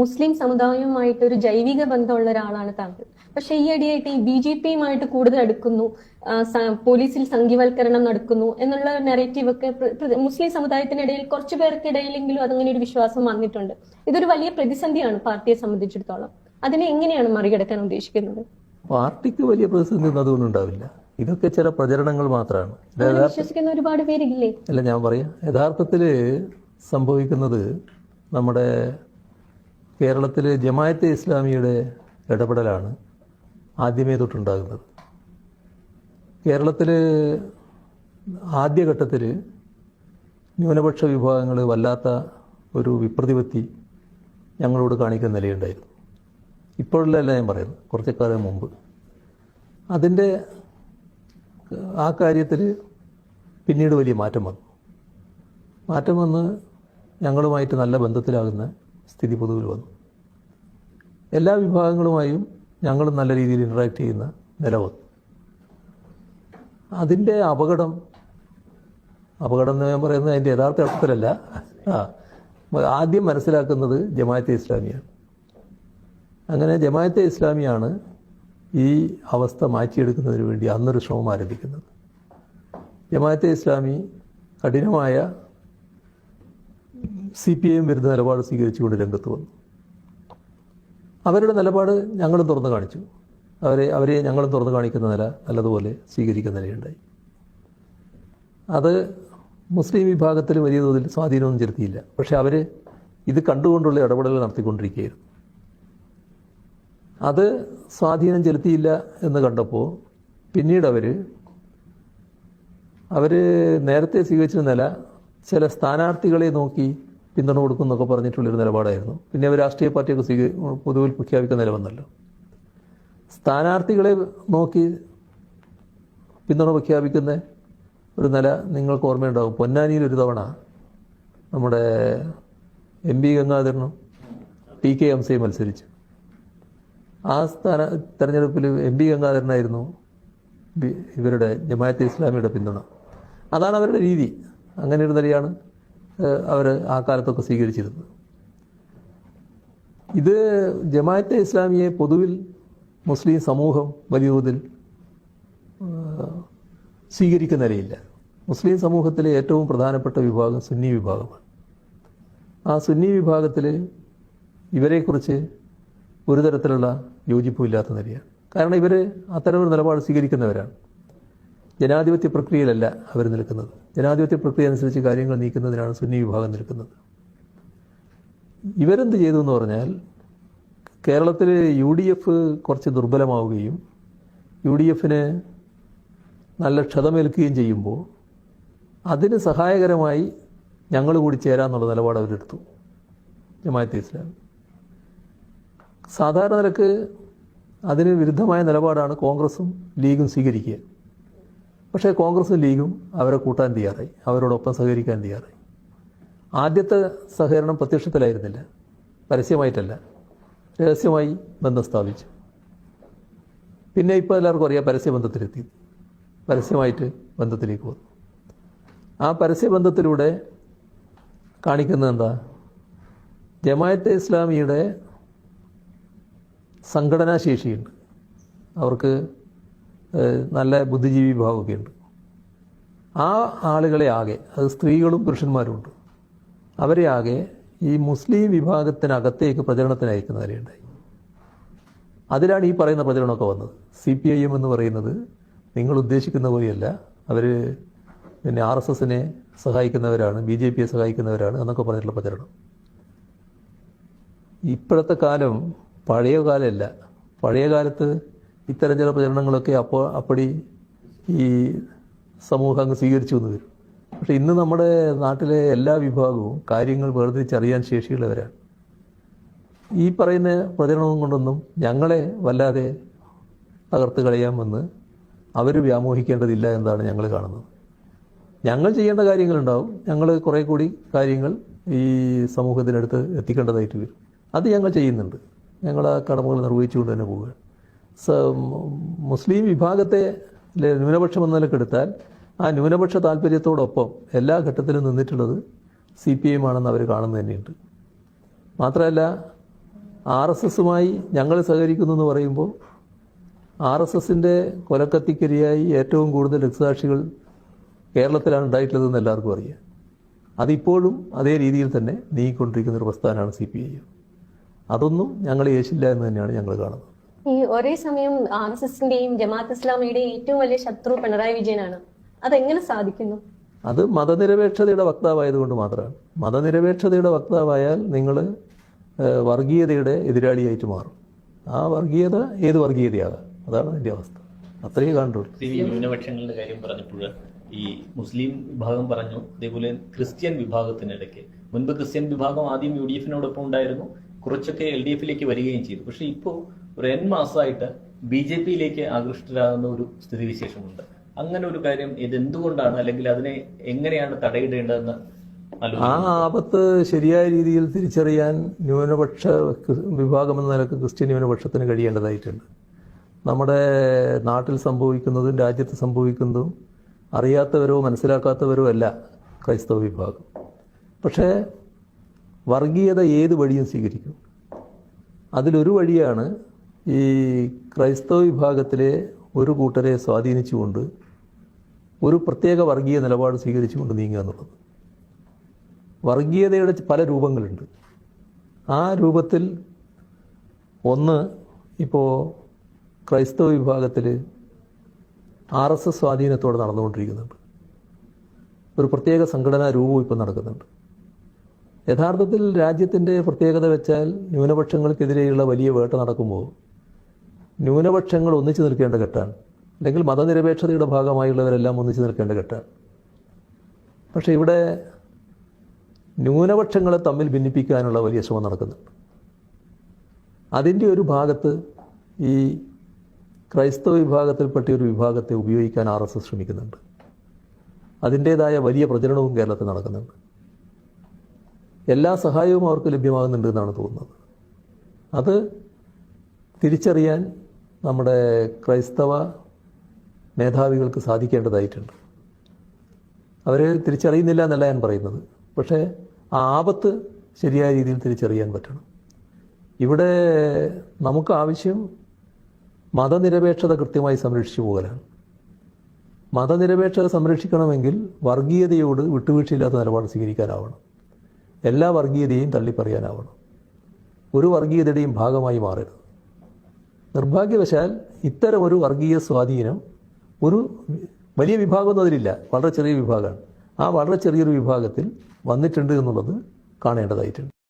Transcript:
മുസ്ലിം സമുദായവുമായിട്ട് ഒരു ജൈവിക ബന്ധമുള്ള ഒരാളാണ് താങ്കൾ. പക്ഷെ ഈ അടിയായിട്ട് ഈ ബി ജെ പിയുമായിട്ട് കൂടുതൽ അടുക്കുന്നു പോലീസിൽ സംഘീവൽക്കരണം നടക്കുന്നു എന്നുള്ള നെറേറ്റീവ് ഒക്കെ മുസ്ലിം സമുദായത്തിനിടയിൽ കുറച്ചു പേർക്കിടയിലെങ്കിലും അതങ്ങനെ ഒരു വിശ്വാസം വന്നിട്ടുണ്ട്. ഇതൊരു വലിയ പ്രതിസന്ധിയാണ് പാർട്ടിയെ സംബന്ധിച്ചിടത്തോളം. അതിനെ എങ്ങനെയാണ് മറികടക്കാൻ ഉദ്ദേശിക്കുന്നത്? പാർട്ടിക്ക് വലിയ പ്രതിസന്ധി ഒന്നും ഉണ്ടാവില്ല. ഇതൊക്കെ ചില പ്രചരണങ്ങൾ മാത്രമാണ്. വിശ്വസിക്കുന്ന ഒരുപാട് പേരില്ലേ? അല്ല ഞാൻ പറയാം. യഥാർത്ഥത്തിൽ സംഭവിക്കുന്നത് നമ്മുടെ കേരളത്തിൽ ജമായത്തെ ഇസ്ലാമിയുടെ ഇടപെടലാണ് ആദ്യമേ തൊട്ടുണ്ടാകുന്നത്. കേരളത്തിൽ ആദ്യഘട്ടത്തിൽ ന്യൂനപക്ഷ വിഭാഗങ്ങൾ വല്ലാത്ത ഒരു വിപ്രതിപത്തി ഞങ്ങളോട് കാണിക്കുന്ന നിലയുണ്ടായിരുന്നു. ഇപ്പോഴല്ല ഞാൻ പറയുന്നത് കുറച്ച് കാലം മുമ്പ്. അതിന്റെ ആ കാര്യത്തിൽ പിന്നീട് വലിയ മാറ്റം വന്നു. മാറ്റം വന്ന് ഞങ്ങളുമായിട്ട് നല്ല ബന്ധത്തിലാകുന്ന സ്ഥിതി പൊതുവിൽ വന്നു. എല്ലാ വിഭാഗങ്ങളുമായും ഞങ്ങളും നല്ല രീതിയിൽ ഇൻട്രാക്ട് ചെയ്യുന്ന നില വന്നു അതിന്റെ അപകടം അപകടം എന്ന് ഞാൻ പറയുന്നത് അതിന്റെ യഥാർത്ഥ അർത്ഥത്തിലല്ല. ആ ആദ്യം മനസ്സിലാക്കുന്നത് ജമാഅത്തെ ഇസ്ലാമിയാണ്. അങ്ങനെ ജമാഅത്തെ ഇസ്ലാമിയാണ് ഈ അവസ്ഥ മാറ്റിയെടുക്കുന്നതിന് വേണ്ടി അന്നൊരു ശ്രമം ആരംഭിക്കുന്നത്. ജമാഅത്തെ ഇസ്ലാമി കഠിനമായ സി പി ഐയും വരുന്ന നിലപാട് സ്വീകരിച്ചുകൊണ്ട് രംഗത്ത് വന്നു. അവരുടെ നിലപാട് ഞങ്ങളും തുറന്നു കാണിച്ചു. അവരെ അവരെ ഞങ്ങളും തുറന്നു കാണിക്കുന്ന നില നല്ലതുപോലെ സ്വീകരിക്കുന്ന നിലയുണ്ടായി. അത് മുസ്ലിം വിഭാഗത്തിൽ വലിയ തോതിൽ സ്വാധീനമൊന്നും ചെലുത്തിയില്ല. പക്ഷേ അവർ ഇത് കണ്ടുകൊണ്ടുള്ള ഇടപെടലുകൾ നടത്തിക്കൊണ്ടിരിക്കുകയായിരുന്നു. അത് സ്വാധീനം ചെലുത്തിയില്ല എന്ന് കണ്ടപ്പോൾ പിന്നീട് അവർ അവർ നേരത്തെ സ്വീകരിച്ച നില ചില സ്ഥാനാർത്ഥികളെ നോക്കി പിന്തുണ കൊടുക്കും എന്നൊക്കെ പറഞ്ഞിട്ടുള്ളൊരു നിലപാടായിരുന്നു. പിന്നെ അവർ രാഷ്ട്രീയ പാർട്ടിയൊക്കെ സ്വീക പൊതുവിൽ പ്രഖ്യാപിക്കുന്ന നിലവന്നല്ലോ സ്ഥാനാർത്ഥികളെ നോക്കി പിന്തുണ പ്രഖ്യാപിക്കുന്ന ഒരു നില നിങ്ങൾക്ക് ഓർമ്മയുണ്ടാവും. പൊന്നാനിയിൽ ഒരു തവണ നമ്മുടെ എം പി ഗംഗാധരനും ടി കെ ഹംസയും മത്സരിച്ചു. ആ സ്ഥാന തെരഞ്ഞെടുപ്പിൽ എം പി ഗംഗാധരനായിരുന്നു ഇവരുടെ ജമാഅത്തെ ഇസ്ലാമിയുടെ പിന്തുണ. അതാണ് അവരുടെ രീതി. അങ്ങനെ ഒരു നിലയാണ് അവർ ആ കാലത്തൊക്കെ സ്വീകരിച്ചിരുന്നത്. ഇത് ജമാഅത്തെ ഇസ്ലാമിയെ പൊതുവിൽ മുസ്ലിം സമൂഹം വലിയ തോതിൽ സ്വീകരിക്കുന്ന നിലയില്ല. മുസ്ലിം സമൂഹത്തിലെ ഏറ്റവും പ്രധാനപ്പെട്ട വിഭാഗം സുന്നി വിഭാഗമാണ്. ആ സുന്നി വിഭാഗത്തിൽ ഇവരെക്കുറിച്ച് ഒരു തരത്തിലുള്ള യോജിപ്പുമില്ലാത്ത നിലയാണ്. കാരണം ഇവർ അത്തരമൊരു നിലപാട് സ്വീകരിക്കുന്നവരാണ്. ജനാധിപത്യ പ്രക്രിയയിലല്ല അവർ നിൽക്കുന്നത്. ജനാധിപത്യ പ്രക്രിയ അനുസരിച്ച് കാര്യങ്ങൾ നീക്കുന്നതിനാണ് സുന്നി വിഭാഗം നിൽക്കുന്നത്. ഇവരെന്ത് ചെയ്തു എന്ന് പറഞ്ഞാൽ കേരളത്തിൽ യു ഡി എഫ് കുറച്ച് ദുർബലമാവുകയും യു ഡി എഫിന് നല്ല ക്ഷതമേൽക്കുകയും ചെയ്യുമ്പോൾ അതിന് സഹായകരമായി ഞങ്ങൾ കൂടി ചേരാമെന്നുള്ള നിലപാട് അവരെടുത്തു. ജമാഅത്തെ ഇസ്ലാം. സാധാരണ നിലയ്ക്ക് അതിന് വിരുദ്ധമായ നിലപാടാണ് കോൺഗ്രസും ലീഗും സ്വീകരിക്കുക. പക്ഷേ കോൺഗ്രസും ലീഗും അവരെ കൂട്ടാൻ തയ്യാറായി അവരോടൊപ്പം സഹകരിക്കാൻ തയ്യാറായി. ആദ്യത്തെ സഹകരണം പ്രത്യക്ഷത്തിലായിരുന്നില്ല പരസ്യമായിട്ടല്ല രഹസ്യമായി ബന്ധം സ്ഥാപിച്ചു. പിന്നെ ഇപ്പോൾ എല്ലാവർക്കും അറിയാം പരസ്യബന്ധത്തിലെത്തി പരസ്യമായിട്ട് ബന്ധത്തിലേക്ക് വന്നു. ആ പരസ്യബന്ധത്തിലൂടെ കാണിക്കുന്നത് എന്താ? ജമായത്തെ ഇസ്ലാമിയുടെ സംഘടനാ ശേഷിയുണ്ട്. അവർക്ക് നല്ല ബുദ്ധിജീവി വിഭാഗമൊക്കെ ഉണ്ട് ആ ആളുകളെ ആകെ അത് സ്ത്രീകളും പുരുഷന്മാരും ഉണ്ട്. അവരെ ആകെ ഈ മുസ്ലിം വിഭാഗത്തിനകത്തേക്ക് പ്രചരണത്തിന് അയക്കുന്നവരെയുണ്ടായി അതിലാണ് ഈ പറയുന്ന പ്രചരണമൊക്കെ വന്നത്. സി പി ഐ എം എന്ന് പറയുന്നത് നിങ്ങൾ ഉദ്ദേശിക്കുന്ന പോലെയല്ല. അവർ പിന്നെ ആർ എസ് എസിനെ സഹായിക്കുന്നവരാണ് ബി ജെ പിയെ സഹായിക്കുന്നവരാണ് എന്നൊക്കെ പറഞ്ഞിട്ടുള്ള പ്രചരണം. ഇപ്പോഴത്തെ കാലം പഴയ കാലമല്ല പഴയ കാലത്ത് ഇത്തരം ചില പ്രചരണങ്ങളൊക്കെ അപ്പോൾ അപ്പടി ഈ സമൂഹം അങ്ങ് സ്വീകരിച്ചു വന്നു വരും. പക്ഷെ ഇന്ന് നമ്മുടെ നാട്ടിലെ എല്ലാ വിഭാഗവും കാര്യങ്ങൾ വേർതിരിച്ചറിയാൻ ശേഷിയുള്ളവരാണ്. ഈ പറയുന്ന പ്രചരണവും കൊണ്ടൊന്നും ഞങ്ങളെ വല്ലാതെ തകർത്ത് കളയാമെന്ന് അവർ വ്യാമോഹിക്കേണ്ടതില്ല എന്നാണ് ഞങ്ങൾ കാണുന്നത്. ഞങ്ങൾ ചെയ്യേണ്ട കാര്യങ്ങളുണ്ടാവും. ഞങ്ങൾ കുറേ കൂടി കാര്യങ്ങൾ ഈ സമൂഹത്തിനടുത്ത് എത്തിക്കേണ്ടതായിട്ട് വരും. അത് ഞങ്ങൾ ചെയ്യുന്നുണ്ട്. ഞങ്ങൾ ആ കടമകൾ നിർവഹിച്ചുകൊണ്ട് തന്നെ പോവുക സ മുസ്ലിം വിഭാഗത്തെ ന്യൂനപക്ഷം എന്ന നിലക്കെടുത്താൽ ആ ന്യൂനപക്ഷ താല്പര്യത്തോടൊപ്പം എല്ലാ ഘട്ടത്തിലും നിന്നിട്ടുള്ളത് സി പി എം ആണെന്ന് അവർ കാണുന്നത് തന്നെയുണ്ട്. മാത്രമല്ല ആർ എസ് എസുമായി ഞങ്ങൾ സഹകരിക്കുന്നു എന്ന് പറയുമ്പോൾ ആർ എസ് എസിന്റെ കൊലക്കത്തിക്കരിയായി ഏറ്റവും കൂടുതൽ രക്തസാക്ഷികൾ കേരളത്തിലാണ് ഉണ്ടായിട്ടുള്ളതെന്ന് എല്ലാവർക്കും അറിയാം. അതിപ്പോഴും അതേ രീതിയിൽ തന്നെ നീങ്ങിക്കൊണ്ടിരിക്കുന്ന ഒരു പ്രസ്ഥാനമാണ് സി പി ഐ അതൊന്നും ഞങ്ങൾ യേശില്ല എന്ന് തന്നെയാണ് ഞങ്ങൾ കാണുന്നത്. ഈ ഒരേ സമയം ആർ എസ് എസിന്റെയും ജമാഅത്ത് ഇസ്ലാമിയുടെയും ഏറ്റവും വലിയ ശത്രു പിണറായി വിജയനാണ്. അതെങ്ങനെ സാധിക്കുന്നു? അത് മതനിരപേക്ഷതയുടെ വക്താവായതുകൊണ്ട് മാത്രമാണ്. മതനിരപേക്ഷതയുടെ വക്താവായാൽ നിങ്ങൾ വർഗീയതയുടെ എതിരാളിയായിട്ട് മാറും. ആ വർഗീയത ഏത് വർഗീയതയാകാം? അതാണ് അതിന്റെ അവസ്ഥ. അത്രയേ കണ്ടുള്ളൂ ന്യൂനപക്ഷങ്ങളുടെ കാര്യം പറഞ്ഞപ്പോൾ ഈ മുസ്ലിം വിഭാഗം പറഞ്ഞു അതേപോലെ ക്രിസ്ത്യൻ വിഭാഗത്തിനിടയ്ക്ക് മുൻപ് ക്രിസ്ത്യൻ വിഭാഗം ആദ്യം യു ഡി എഫിനോടൊപ്പം ഉണ്ടായിരുന്നു. കുറച്ചൊക്കെ എൽ ഡി എഫിലേക്ക് വരികയും ചെയ്തു. പക്ഷെ ഇപ്പോൾ ഒരു എൻ മാസമായിട്ട് ബി ജെ പിയിലേക്ക് ആകൃഷ്ടരാകുന്ന ഒരു സ്ഥിതിവിശേഷമുണ്ട്. അങ്ങനെ ഒരു കാര്യം ഇത് എന്തുകൊണ്ടാണ് അല്ലെങ്കിൽ അതിനെ എങ്ങനെയാണ് തടയിടേണ്ടതെന്ന് ആ ആപത്ത് ശരിയായ രീതിയിൽ തിരിച്ചറിയാൻ ന്യൂനപക്ഷ വിഭാഗം എന്ന നിലയ്ക്ക് ക്രിസ്ത്യൻ ന്യൂനപക്ഷത്തിന് കഴിയേണ്ടതായിട്ടുണ്ട്. നമ്മുടെ നാട്ടിൽ സംഭവിക്കുന്നതും രാജ്യത്ത് സംഭവിക്കുന്നതും അറിയാത്തവരോ മനസ്സിലാക്കാത്തവരോ അല്ല ക്രൈസ്തവ വിഭാഗം. പക്ഷേ വർഗീയത ഏത് വഴിയും സ്വീകരിക്കും. അതിലൊരു വഴിയാണ് ഈ ക്രൈസ്തവ വിഭാഗത്തിലെ ഒരു കൂട്ടരെ സ്വാധീനിച്ചുകൊണ്ട് ഒരു പ്രത്യേക വർഗീയ നിലപാട് സ്വീകരിച്ചുകൊണ്ട് നീങ്ങുക എന്നുള്ളത്. വർഗീയതയുടെ പല രൂപങ്ങളുണ്ട്. ആ രൂപത്തിൽ ഒന്ന് ഇപ്പോൾ ക്രൈസ്തവ വിഭാഗത്തിൽ ആർ എസ് എസ് സ്വാധീനത്തോടെ നടന്നുകൊണ്ടിരിക്കുന്നുണ്ട്. ഒരു പ്രത്യേക സംഘടനാ രൂപവും ഇപ്പോൾ നടക്കുന്നുണ്ട്. യഥാർത്ഥത്തിൽ രാജ്യത്തിന്റെ പ്രത്യേകത വെച്ചാൽ ന്യൂനപക്ഷങ്ങൾക്കെതിരെയുള്ള വലിയ വേട്ട നടക്കുമ്പോൾ ന്യൂനപക്ഷങ്ങൾ ഒന്നിച്ചു നിൽക്കേണ്ട ഘട്ടമാണ് അല്ലെങ്കിൽ മതനിരപേക്ഷതയുടെ ഭാഗമായുള്ളവരെല്ലാം ഒന്നിച്ചു നിൽക്കേണ്ട ഘട്ടമാണ് പക്ഷേ ഇവിടെ ന്യൂനപക്ഷങ്ങളെ തമ്മിൽ ഭിന്നിപ്പിക്കാനുള്ള വലിയ ശ്രമം നടക്കുന്നുണ്ട് അതിന്റെ ഒരു ഭാഗത്ത് ഈ ക്രൈസ്തവ വിഭാഗത്തിൽപ്പെട്ട ഒരു വിഭാഗത്തെ ഉപയോഗിക്കാൻ ആർ എസ് എസ് ശ്രമിക്കുന്നുണ്ട്. അതിന്റേതായ വലിയ പ്രചരണവും കേരളത്തിൽ നടക്കുന്നുണ്ട്. എല്ലാ സഹായവും അവർക്ക് ലഭ്യമാകുന്നുണ്ട് എന്നാണ് തോന്നുന്നത്. അത് തിരിച്ചറിയാൻ നമ്മുടെ ക്രൈസ്തവ മേധാവികൾക്ക് സാധിക്കേണ്ടതായിട്ടുണ്ട്. അവർ തിരിച്ചറിയുന്നില്ല എന്നല്ല ഞാൻ പറയുന്നത്. പക്ഷേ ആ ആപത്ത് ശരിയായ രീതിയിൽ തിരിച്ചറിയാൻ പറ്റണം. ഇവിടെ നമുക്ക് ആവശ്യം മതനിരപേക്ഷത കൃത്യമായി സംരക്ഷിച്ചു പോകലാണ്. മതനിരപേക്ഷത സംരക്ഷിക്കണമെങ്കിൽ വർഗീയതയോട് വിട്ടുവീഴ്ചയില്ലാത്ത നിലപാട് സ്വീകരിക്കാനാവണം. എല്ലാ വർഗീയതയും തള്ളിപ്പറയാനാവണം. ഒരു വർഗീയതയുടെയും ഭാഗമായി മാറരുത്. നിർഭാഗ്യവശാൽ ഇത്തരമൊരു വർഗീയ സ്വാധീനം ഒരു വലിയ വിഭാഗമൊന്നും അതിലില്ല. വളരെ ചെറിയ വിഭാഗമാണ്. ആ വളരെ ചെറിയൊരു വിഭാഗത്തിൽ വന്നിട്ടുണ്ട് എന്നുള്ളത് കാണേണ്ടതായിട്ടുണ്ട്.